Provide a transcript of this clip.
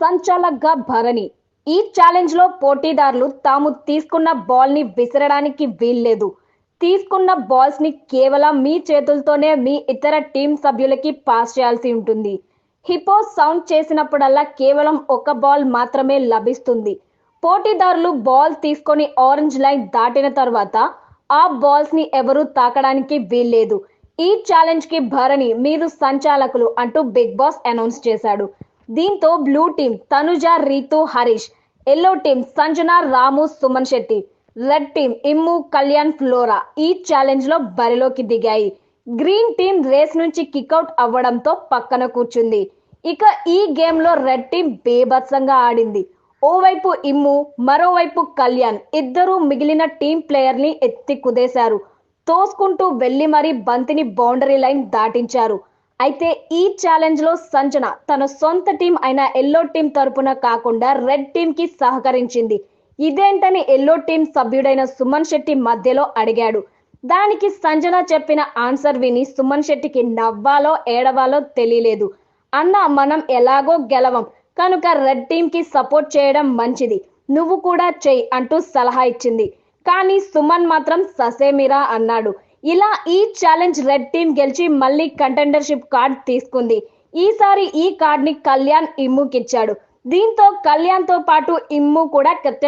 సంచాలక్గా భరణి ఈ ఛాలెంజ్లో పోటీదారులు తాము తీసుకున్న బాల్ని విసరడానికి వీల్లేదు. తీసుకున్న బాల్స్ని కేవలం మీ చేతులతోనే మీ ఇతర టీం సభ్యులకి పాస్ చేయాల్సి ఉంటుంది. హిపో సౌండ్ చేసినప్పుడల్లా కేవలం ఒక బాల్ మాత్రమే లభిస్తుంది. పోటీదారులు బాల్ తీసుకొని ఆరెంజ్ లైన్ దాటిన తర్వాత ఆ బాల్స్ని ఎవరూ తాకడానికి వీల్లేదు. ఈ ఛాలెంజ్కి భరణి మీరు సంచాలకులు అంటూ బిగ్ బాస్ అనౌన్స్ చేశాడు. దీంతో blue team Tanuja Ritu Harish. Yellow team Sanjana Ramu Suman Shetty. Red team Immu Kalyan Flora ఈ ఛాలెంజ్లో బరిలోకి దిగాయి. గ్రీన్ టీం రేస్ నుంచి కిక్అవుట్ అవ్వడంతో పక్కన కూర్చుంది. ఇక ఈ గేమ్లో రెడ్ టీం బేభత్సంగా ఆడింది. ఓవైపు ఇమ్ము మరోవైపు కళ్యాణ్ ఇద్దరు మిగిలిన టీం ప్లేయర్ని ఎత్తి కుదేశారు. తోసుకుంటూ వెళ్ళి మరీ బంతిని బౌండరీ లైన్ దాటించారు. అయితే ఈ ఛాలెంజ్లో సంజన తన సొంత టీం అయిన ఎల్లో టీం తరపున కాకుండా రెడ్ టీం కి సహకరించింది. ఇదేంటని ఎల్లో టీం సభ్యుడైన సుమన్ శెట్టి మధ్యలో అడిగాడు. దానికి సంజన చెప్పిన ఆన్సర్ విని సుమన్ శెట్టికి నవ్వాలో ఏడవాలో తెలియలేదు. అన్న మనం ఎలాగో గెలవం కనుక రెడ్ టీం కి సపోర్ట్ చేయడం మంచిది. నువ్వు కూడా చెయ్యి అంటూ సలహా ఇచ్చింది. కానీ సుమన్ మాత్రం ససేమిరా అన్నాడు. ఇలా ఈ ఛాలెంజ్ రెడ్ టీం గెలిచి మళ్ళీ కంటెండర్షిప్ కార్డ్ తీసుకుంది. ఈసారి ఈ కార్డ్ని కళ్యాణ్ ఇమ్ముకిచ్చాడు. దీంతో కళ్యాణ్తో పాటు ఇమ్ము కూడా కెప్టెన్